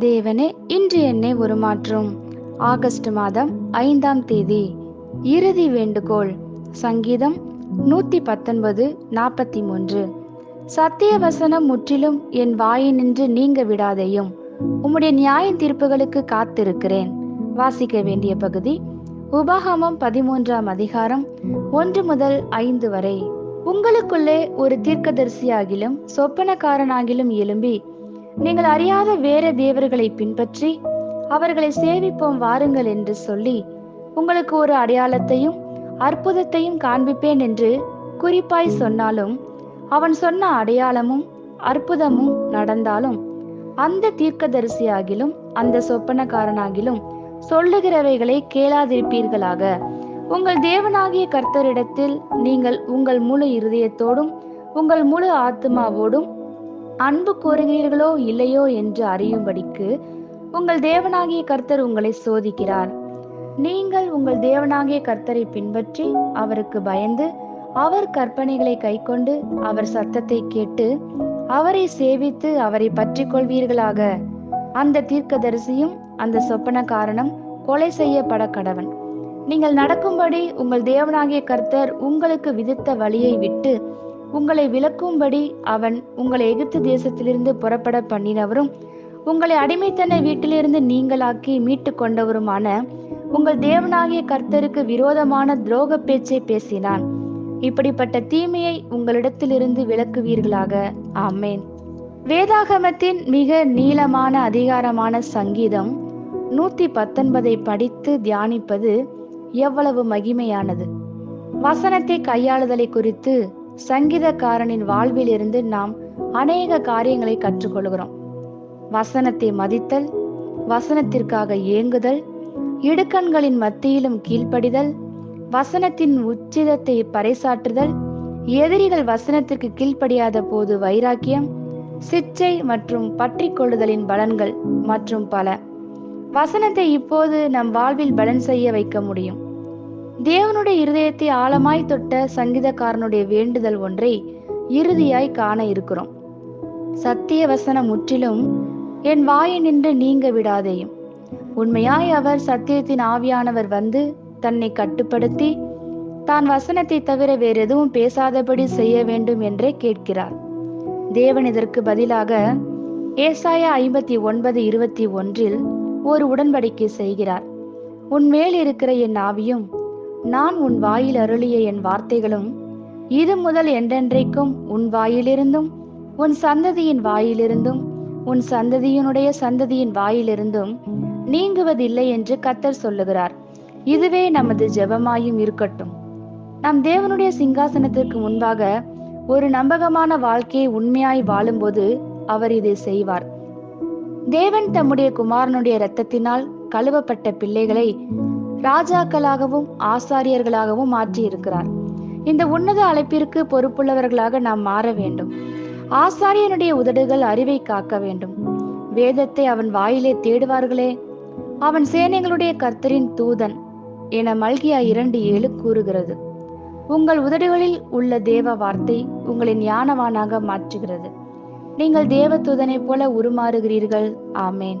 தேவனே இன்று என்னை உருமாற்றும். ஆகஸ்ட் மாதம் ஐந்தாம் தேதி. இறுதி வேண்டுகோள். சங்கீதம் நூத்தி பத்தொன்பது நாற்பத்தி மூன்று சத்திய வசனம் முற்றிலும் என் வாயினின்று நீங்க விடாதையும். உம்முடைய நியாய தீர்ப்புகளுக்கு காத்திருக்கிறேன். வாசிக்க வேண்டிய பகுதி உபாகமம் பதிமூன்றாம் அதிகாரம் ஒன்று முதல் ஐந்து வரை. உங்களுக்குள்ளே ஒரு தீர்க்கதரிசியாகிலும் சொப்பனக்காரனாகிலும் எழும்பி நீங்கள் அறியாத வேற தேவர்களை பின்பற்றி அவர்களை சேவிப்போம் வாருங்கள் என்று சொல்லி உங்களுக்கு ஒரு அடையாளத்தையும் அற்புதத்தையும் காண்பிப்பேன் என்று குறிப்பாய் சொன்னாலும் அவன் சொன்ன அடையாளமும் அற்புதமும் நடந்தாலும் அந்த தீர்க்கதரிசியாகிலும் அந்த சொப்பனக்காரனாகிலும் சொல்லுகிறவைகளை கேளாதிருப்பீர்களாக. உங்கள் தேவனாகிய கர்த்தரிடத்தில் நீங்கள் உங்கள் முழு இருதயத்தோடும் உங்கள் முழு ஆத்மாவோடும் அன்பு கோருகிறீர்களோ இல்லையோ என்று அறியும்படிக்கு உங்கள் தேவனாகிய கர்த்தர் உங்களை சோதிக்கிறார். நீங்கள் உங்கள் தேவனாகிய கர்த்தரை பின்பற்றி அவருக்கு பயந்து அவர் கற்பனைகளை கைக்கொண்டு அவர் சத்தத்தை கேட்டு அவரை சேவித்து அவரை பற்றி கொள்வீர்களாக அந்த தீர்க்கதரிசியும் அந்த சொப்பனக்காரனும் கொலை செய்யப்பட கடவன். நீங்கள் நடக்கும்படி உங்கள் தேவனாகிய கர்த்தர் உங்களுக்கு விதித்த வழியை விட்டு உங்களை விளக்கும்படி அவன் உங்களை எகிப்து தேசத்திலிருந்து புறப்பட பண்ணினவரும் உங்களை அடிமைத்தன வீட்டிலிருந்து நீங்களாக்கி மீட்டு கொண்டவருமான உங்கள் தேவனாகிய கர்த்தருக்கு விரோதமான துரோக பேச்சை பேசினான். இப்படிப்பட்ட தீமையை உங்களிடத்திலிருந்து விலக்குவீர்களாக ஆமேன். வேதாகமத்தின் மிக நீளமான அதிகாரமான சங்கீதம் நூத்தி பத்தொன்பதை படித்து தியானிப்பது எவ்வளவு மகிமையானது. வசனத்தை கையாளுதலை குறித்து சங்கீதக்காரனின் வாழ்வில் இருந்து நாம் அநேக காரியங்களை கற்றுக்கொள்கிறோம். வசனத்தை மதித்தல் வசனத்திற்காக ஏங்குதல் இடுக்கண்களின் மத்தியிலும் கீழ்ப்படிதல் வசனத்தின் உச்சிதத்தை பறைசாற்றுதல் எதிரிகள் வசனத்திற்கு கீழ்ப்படியாத போது வைராக்கியம் சிச்சை மற்றும் பற்றி கொள்ளுதலின் பலன்கள் மற்றும் பல. வசனத்தை இப்போது நம் வாழ்வில் பலன் செய்ய வைக்க முடியும். தேவனுடைய இருதயத்தை ஆழமாய் தொட்ட சங்கீதக்காரனுடைய வேண்டுதல் ஒன்றை இறுதியாய் காண இருக்கிறோம். சத்திய வசனம் முற்றிலும் என் வாயை நின்று நீங்க விடாதேயும். உண்மையாய் அவர் சத்தியத்தின் ஆவியானவர் வந்து தன்னை கட்டுப்படுத்தி தான் வசனத்தை தவிர வேறு எதுவும் பேசாதபடி செய்ய வேண்டும் என்றே கேட்கிறார். தேவன் இதற்கு பதிலாக ஏசாயா ஐம்பத்தி ஒன்பது இருபத்தி ஒன்றில் ஒரு உடன்படிக்கை செய்கிறார். உன் மேல் இருக்கிற என் ஆவியும் நான் உன் வாயில் அருளிய என் வார்த்தைகளும் இது முதல் என்றென்றைக்கும் உன் வாயிலிருந்தும் உன் சந்ததியின் வாயிலிருந்தும் உன் சந்ததியினுடைய சந்ததியின் வாயிலிருந்தும் நீங்குவதில்லை என்று கத்தர் சொல்லுகிறார். இதுவே நமது ஜெபமாயும் இருக்கட்டும். நம் தேவனுடைய சிங்காசனத்திற்கு முன்பாக ஒரு நம்பகமான வாழ்க்கையை உண்மையாய் வாழும்போது அவர் இதை செய்வார். தேவன் தம்முடைய குமாரனுடைய இரத்தத்தினால் கழுவப்பட்ட பிள்ளைகளை ராஜாக்களாகவும் ஆசாரியர்களாகவும் மாற்றி இருக்கிறார் இந்த உன்னத அழைப்பிற்கு பொறுப்புள்ளவர்களாக நாம் மாற வேண்டும். ஆசாரியனுடைய உதடுகள் அறிவை காக்க வேண்டும். வேதத்தை அவன் வாயிலே தேடுவார்களே. அவன் சேனைகளுடைய கர்த்தரின் தூதன் என மல்கியா இரண்டு ஏழு கூறுகிறது. உங்கள் உதடுகளில் உள்ள தேவ வார்த்தை உங்களை ஞானவானாக மாற்றுகிறது. நீங்கள் தேவ தூதனைப் போல உருமாறுகிறீர்கள். ஆமேன்.